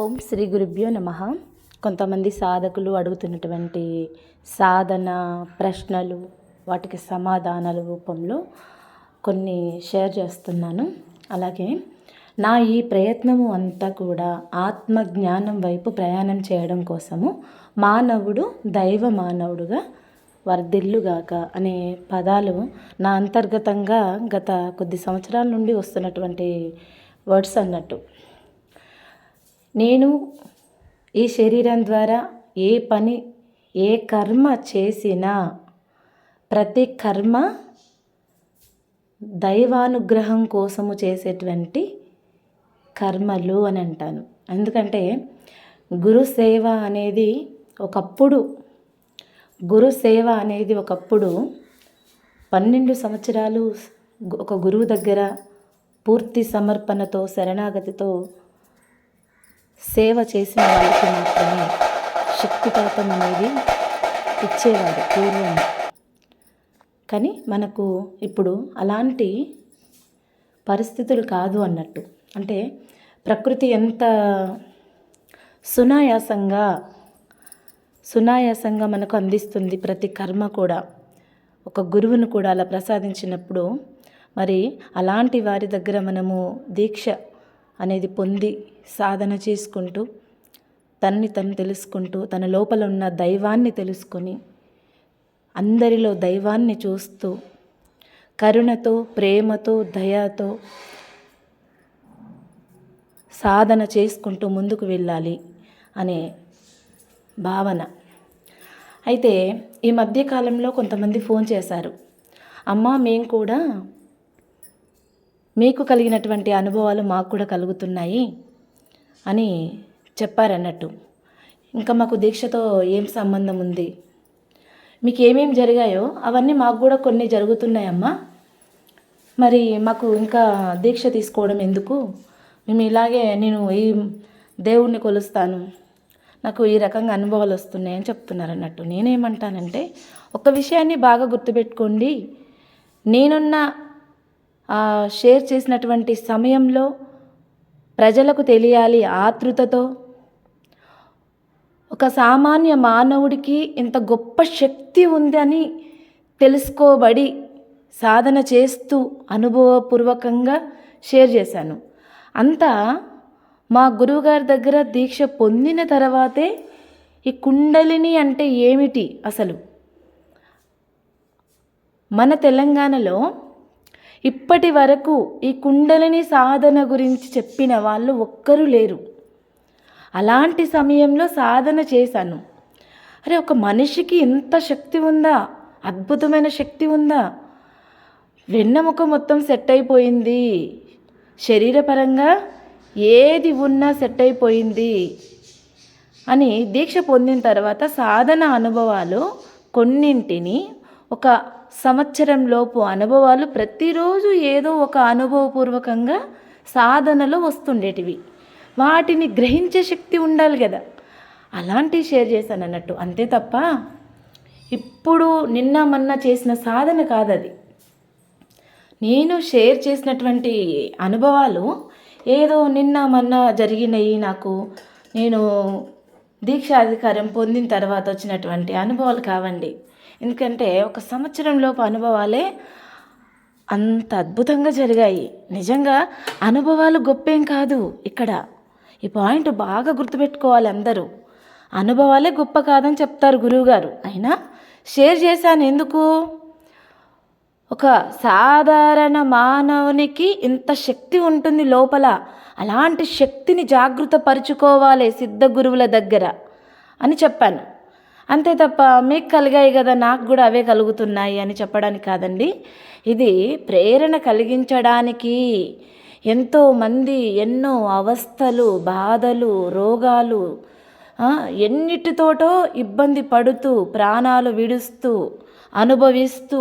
ఓం శ్రీ గురుభ్యో నమ. కొంతమంది సాధకులు అడుగుతున్నటువంటి సాధన ప్రశ్నలు వాటికి సమాధానాల రూపంలో కొన్ని షేర్ చేస్తున్నాను. అలాగే నా ఈ ప్రయత్నము అంతా కూడా ఆత్మ జ్ఞానం వైపు ప్రయాణం చేయడం కోసము మానవుడు దైవ మానవుడుగా వర్ధిల్లుగాక అనే పదాలు నా అంతర్గతంగా గత కొద్ది సంవత్సరాల నుండి వస్తున్నటువంటి వర్డ్స్ అన్నట్టు. నేను ఈ శరీరం ద్వారా ఏ పని ఏ కర్మ చేసినా ప్రతి కర్మ దైవానుగ్రహం కోసము చేసేటువంటి కర్మలు అని అంటాను. ఎందుకంటే గురు సేవ అనేది ఒకప్పుడు గురు సేవ అనేది ఒకప్పుడు పన్నెండు సంవత్సరాలు ఒక గురువు దగ్గర పూర్తి సమర్పణతో శరణాగతితో సేవ చేసిన వాళ్ళకి మాత్రమే శక్తిపాతం అనేది ఇచ్చేవాడు పూర్వం. కానీ మనకు ఇప్పుడు అలాంటి పరిస్థితులు కాదు అన్నట్టు. అంటే ప్రకృతి ఎంత సునాయాసంగా సునాయాసంగా మనకు అందిస్తుంది ప్రతి కర్మ కూడా. ఒక గురువును కూడా అలా ప్రసాదించినప్పుడు మరి అలాంటి వారి దగ్గర మనము దీక్ష అనేది పొంది సాధన చేసుకుంటూ తన్ని తను తెలుసుకుంటూ తన లోపల ఉన్న దైవాన్ని తెలుసుకొని అందరిలో దైవాన్ని చూస్తూ కరుణతో ప్రేమతో దయతో సాధన చేసుకుంటూ ముందుకు వెళ్ళాలి అనే భావన. అయితే ఈ మధ్యకాలంలో కొంతమంది ఫోన్ చేశారు. అమ్మ మేము కూడా మీకు కలిగినటువంటి అనుభవాలు మాకు కూడా కలుగుతున్నాయి అని చెప్పారన్నట్టు. ఇంకా మాకు దీక్షతో ఏం సంబంధం ఉంది? మీకు ఏమేమి జరిగాయో అవన్నీ మాకు కూడా కొన్ని జరుగుతున్నాయమ్మా. మరి మాకు ఇంకా దీక్ష తీసుకోవడం ఎందుకు? మేము ఇలాగే నేను ఈ దేవుణ్ణి కొలుస్తాను. నాకు ఈ రకంగా అనుభవాలు వస్తున్నాయని చెప్తున్నారు అన్నట్టు నేనేమంటానంటే ఒక విషయాన్ని బాగా గుర్తుపెట్టుకోండి. నేనున్న షేర్ చేసినటువంటి సమయంలో ప్రజలకు తెలియాలి ఆతృతతో. ఒక సామాన్య మానవుడికి ఇంత గొప్ప శక్తి ఉందని తెలుసుకోబడి సాధన చేస్తూ అనుభవపూర్వకంగా షేర్ చేశాను. అంతా మా గురువుగారి దగ్గర దీక్ష పొందిన తర్వాతే ఈ కుండలిని అంటే ఏమిటి అసలు? మన తెలంగాణలో ఇప్పటి వరకు ఈ కుండలిని సాధన గురించి చెప్పిన వాళ్ళు ఒక్కరూ లేరు. అలాంటి సమయంలో సాధన చేశాను. అరే ఒక మనిషికి ఇంత శక్తి ఉందా? అద్భుతమైన శక్తి ఉందా? వెన్నెముక మొత్తం సెట్ అయిపోయింది. శరీరపరంగా ఏది ఉన్నా సెట్ అయిపోయింది అని దీక్ష పొందిన తర్వాత సాధన అనుభవాలు కొన్నింటిని ఒక సంవత్సరంలోపు అనుభవాలు ప్రతిరోజు ఏదో ఒక అనుభవపూర్వకంగా సాధనలో వస్తుండేటివి. వాటిని గ్రహించే శక్తి ఉండాలి కదా. అలాంటివి షేర్ చేశాను అన్నట్టు. అంతే తప్ప ఇప్పుడు నిన్న మొన్న చేసిన సాధన కాదది. నేను షేర్ చేసినటువంటి అనుభవాలు ఏదో నిన్న మొన్న జరిగినవి నాకు. నేను దీక్షాధికారం పొందిన తర్వాత వచ్చినటువంటి అనుభవాలు కావండి. ఎందుకంటే ఒక సంవత్సరంలోపు అనుభవాలే అంత అద్భుతంగా జరిగాయి. నిజంగా అనుభవాలు గొప్పేం కాదు ఇక్కడ. ఈ పాయింట్ బాగా గుర్తుపెట్టుకోవాలి అందరూ. అనుభవాలే గొప్ప కాదని చెప్తారు గురువుగారు. అయినా షేర్ చేశాను ఎందుకు? ఒక సాధారణ మానవునికి ఇంత శక్తి ఉంటుంది లోపల. అలాంటి శక్తిని జాగృత పరుచుకోవాలి సిద్ధ గురువుల దగ్గర అని చెప్పాను. అంతే తప్ప మీకు కలిగాయి కదా నాకు కూడా అవే కలుగుతున్నాయి అని చెప్పడానికి కాదండి. ఇది ప్రేరణ కలిగించడానికి ఎంతోమంది ఎన్నో అవస్థలు బాధలు రోగాలు ఎన్నిటితోటో ఇబ్బంది పడుతూ ప్రాణాలు విడుస్తూ అనుభవిస్తూ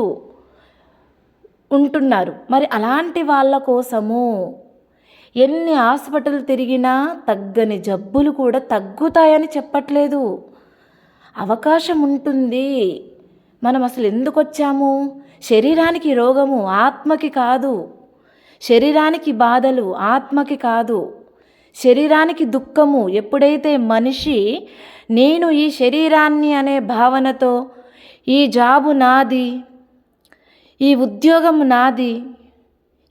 ఉంటున్నారు. మరి అలాంటి వాళ్ళ కోసము ఎన్ని హాస్పిటల్ తిరిగినా తగ్గని జబ్బులు కూడా తగ్గుతాయని చెప్పట్లేదు. అవకాశం ఉంటుంది మనం అసలు ఎందుకు వచ్చాము శరీరానికి రోగము ఆత్మకి కాదు. శరీరానికి బాధలు ఆత్మకి కాదు. శరీరానికి దుఃఖము ఎప్పుడైతే మనిషి నేను ఈ శరీరాన్ని అనే భావనతో ఈ జాబు నాది ఈ ఉద్యోగం నాది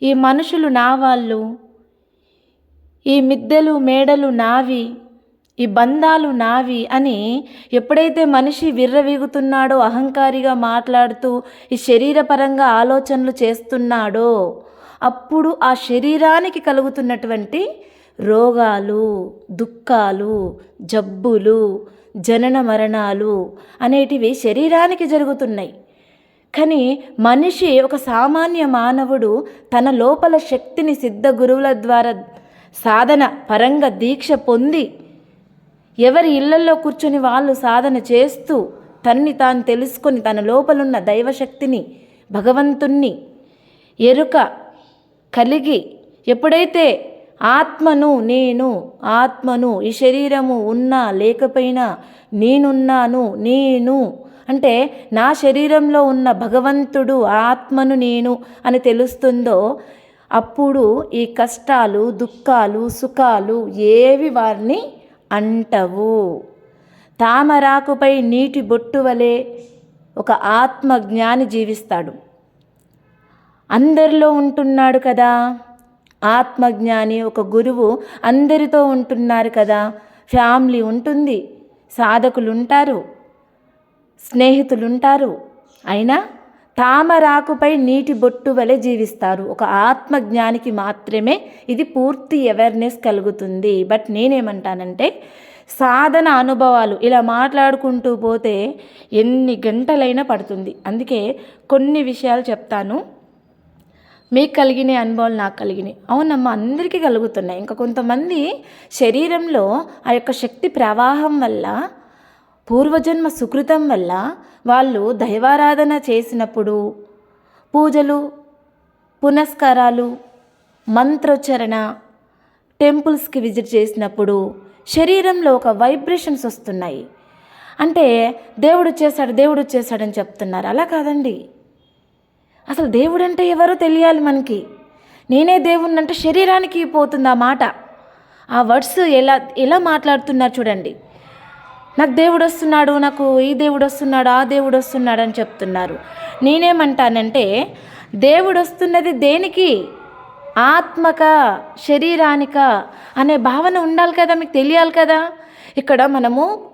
ఈ మనుషులు నా వాళ్ళు ఈ మిద్దెలు మేడలు నావి ఈ బంధాలు నావి అని ఎప్పుడైతే మనిషి విర్రవీగుతున్నాడో అహంకారిగా మాట్లాడుతూ ఈ శరీరపరంగా ఆలోచనలు చేస్తున్నాడో అప్పుడు ఆ శరీరానికి కలుగుతున్నటువంటి రోగాలు దుఃఖాలు జబ్బులు జనన మరణాలు అనేటివి శరీరానికి జరుగుతున్నాయి. కానీ మనిషి ఒక సామాన్య మానవుడు తన లోపల శక్తిని సిద్ధ గురువుల ద్వారా సాధన పరంగా దీక్ష పొంది ఎవరి ఇళ్ళలో కూర్చొని వాళ్ళు సాధన చేస్తూ తన్ని తాను తెలుసుకొని తన లోపలున్న దైవశక్తిని భగవంతుణ్ణి ఎరుక కలిగి ఎప్పుడైతే ఆత్మను నేను ఆత్మను ఈ శరీరము ఉన్నా లేకపోయినా నేనున్నాను నేను అంటే నా శరీరంలో ఉన్న భగవంతుడు ఆత్మను నేను అని తెలుస్తుందో అప్పుడు ఈ కష్టాలు దుఃఖాలు సుఖాలు ఏవి వారిని అంటవు. తామరాకుపై నీటి బొట్టు వలె ఒక ఆత్మజ్ఞాని జీవిస్తాడు. అందరిలో ఉంటున్నాడు కదా. ఆత్మజ్ఞాని ఒక గురువు అందరితో ఉంటున్నారు కదా. ఫ్యామిలీ ఉంటుంది సాధకులు ఉంటారు అయినా తామరాకుపై నీటి బొట్టు వలె జీవిస్తారు. ఒక ఆత్మజ్ఞానికి మాత్రమే ఇది పూర్తి అవేర్నెస్ కలుగుతుంది. బట్ నేనేమంటానంటే సాధన అనుభవాలు ఇలా మాట్లాడుకుంటూ పోతే ఎన్ని గంటలైనా పడుతుంది. అందుకే కొన్ని విషయాలు చెప్తాను. మీకు కలిగిన అనుభవాలు నాకు కలిగినాయి అవునమ్మా అందరికీ కలుగుతున్నాయి. ఇంకా కొంతమంది శరీరంలో ఆ యొక్క శక్తి ప్రవాహం వల్ల పూర్వజన్మ సుకృతం వల్ల వాళ్ళు దైవారాధన చేసినప్పుడు పూజలు పునస్కారాలు మంత్రోచ్చరణ టెంపుల్స్కి విజిట్ చేసినప్పుడు శరీరంలో ఒక వైబ్రేషన్స్ వస్తున్నాయి. అంటే దేవుడు చేశాడు దేవుడు చేశాడని చెప్తున్నారు. అలా కాదండి. అసలు దేవుడు అంటే ఎవరో తెలియాలి మనకి. నేనే దేవుణ్ణి అంటే శరీరానికి పోతుంది ఆ మాట. ఆ వర్డ్స్ ఎలా ఎలా మాట్లాడుతున్నారు చూడండి. నాకు దేవుడు వస్తున్నాడు నాకు ఈ దేవుడు వస్తున్నాడు ఆ దేవుడు వస్తున్నాడు అని చెప్తున్నారు. నేనేమంటానంటే దేవుడు వస్తున్నది దేనికి? ఆత్మక శరీరానిక అనే భావన ఉండాలి కదా మీకు తెలియాలి కదా. ఇక్కడ మనము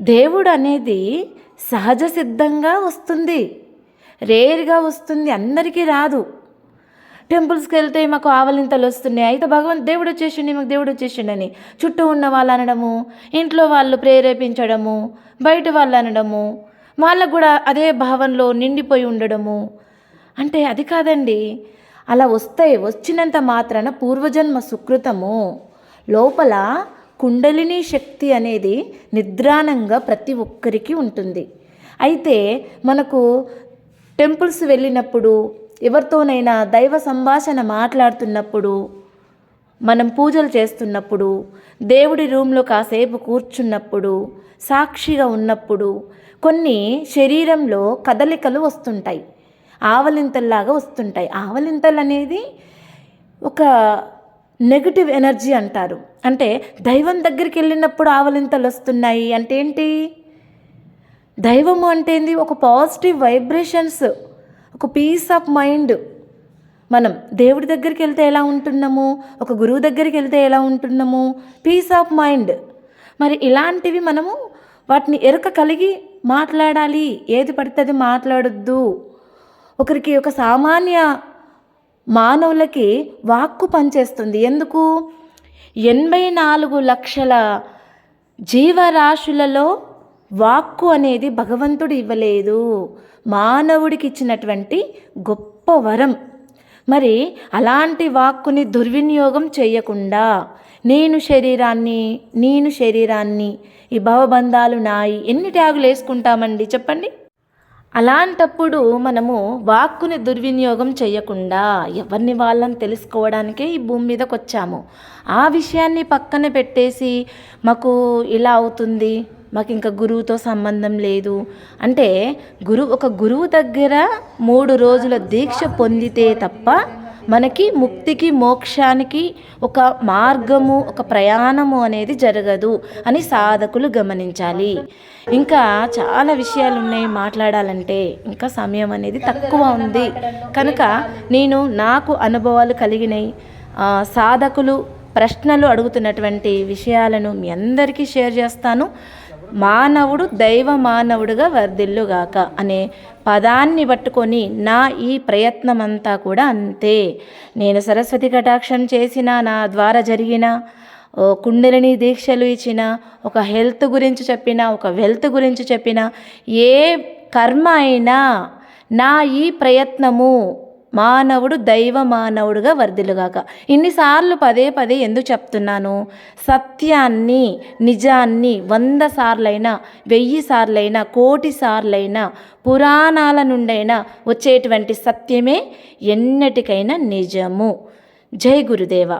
దేవుడు అనేది సహజ సిద్ధంగా వస్తుంది. రేర్గా వస్తుంది అందరికీ రాదు. టెంపుల్స్కి వెళ్తే మాకు ఆవలింతలు వస్తున్నాయి. అయితే భగవంత్ దేవుడు వచ్చేసిండి మాకు దేవుడు వచ్చేసిండని. చుట్టూ ఉన్న వాళ్ళు అనడము ఇంట్లో వాళ్ళు ప్రేరేపించడము బయట వాళ్ళు అనడము వాళ్ళకు కూడా అదే భావంలో నిండిపోయి ఉండడము. అంటే అది కాదండి. అలా వస్తాయి వచ్చినంత మాత్రాన పూర్వజన్మ సుకృతము. లోపల కుండలిని శక్తి అనేది నిద్రాణంగా ప్రతి ఒక్కరికి ఉంటుంది. అయితే మనకు టెంపుల్స్ వెళ్ళినప్పుడు ఎవరితోనైనా దైవ సంభాషణ మాట్లాడుతున్నప్పుడు మనం పూజలు చేస్తున్నప్పుడు దేవుడి రూమ్లో కాసేపు కూర్చున్నప్పుడు సాక్షిగా ఉన్నప్పుడు కొన్ని శరీరంలో కదలికలు వస్తుంటాయి. ఆవలింతల్లాగా వస్తుంటాయి. ఆవలింతలు అనేది ఒక నెగటివ్ ఎనర్జీ అంటారు. అంటే దైవం దగ్గరికి వెళ్ళినప్పుడు ఆవలింతలు వస్తున్నాయి అంటే ఏంటి? దైవము అంటే ఏంది? ఒక పాజిటివ్ వైబ్రేషన్స్ ఒక పీస్ ఆఫ్ మైండ్ మనం దేవుడి దగ్గరికి వెళ్తే ఎలా ఉంటున్నాము? ఒక గురువు దగ్గరికి వెళ్తే ఎలా ఉంటున్నాము? పీస్ ఆఫ్ మైండ్ మరి ఇలాంటివి మనము వాటిని ఎరుక కలిగి మాట్లాడాలి. ఏది పడితే అది మాట్లాడొద్దు. ఒకరికి ఒక సామాన్య మానవులకి వాక్కు పనిచేస్తుంది. ఎందుకు? ఎనభై నాలుగు లక్షల జీవరాశులలో వాక్కు అనేది భగవంతుడు ఇవ్వలేదు. మానవుడికి ఇచ్చినటువంటి గొప్ప వరం. మరి అలాంటి వాక్కుని దుర్వినియోగం చేయకుండా నేను శరీరాన్ని నేను శరీరాన్ని ఈ భవబంధాలు నాయి ఎన్ని ట్యాగులు వేసుకుంటామండి చెప్పండి? అలాంటప్పుడు మనము వాక్కుని దుర్వినియోగం చేయకుండా ఎవరిని వాళ్ళని తెలుసుకోవడానికే ఈ భూమి మీదకి వచ్చాము ఆ విషయాన్ని పక్కన పెట్టేసి మాకు ఇలా అవుతుంది. మాకు ఇంకా గురువుతో సంబంధం లేదు. అంటే గురువు ఒక గురువు దగ్గర మూడు రోజుల దీక్ష పొందితే తప్ప మనకి ముక్తికి మోక్షానికి ఒక మార్గము ఒక ప్రయాణము అనేది జరగదు అని సాధకులు గమనించాలి. ఇంకా చాలా విషయాలు ఉన్నాయి మాట్లాడాలంటే. ఇంకా సమయం అనేది తక్కువ ఉంది. కనుక నేను నాకు అనుభవాలు కలిగినాయి. సాధకులు ప్రశ్నలు అడుగుతున్నటువంటి విషయాలను మీ అందరికీ షేర్ చేస్తాను. మానవుడు దైవ మానవుడుగా వర్ధిల్లుగాక అనే పదాన్ని పట్టుకొని నా ఈ ప్రయత్నం అంతా కూడా అంతే. నేను సరస్వతి కటాక్షం చేసిన నా ద్వారా జరిగిన ఓ కుండలిని దీక్షలు ఇచ్చిన ఒక హెల్త్ గురించి చెప్పిన ఒక వెల్త్ గురించి చెప్పిన ఏ కర్మ అయినా నా ఈ ప్రయత్నము మానవుడు దైవ మానవుడుగా వర్ధిలుగాక ఇన్నిసార్లు పదే పదే ఎందుకు చెప్తున్నాను? సత్యాన్ని నిజాన్ని వంద సార్లైనా వెయ్యి సార్లైనా కోటి సార్లైనా పురాణాల నుండైనా వచ్చేటువంటి సత్యమే ఎన్నటికైనా నిజము. జై గురుదేవ.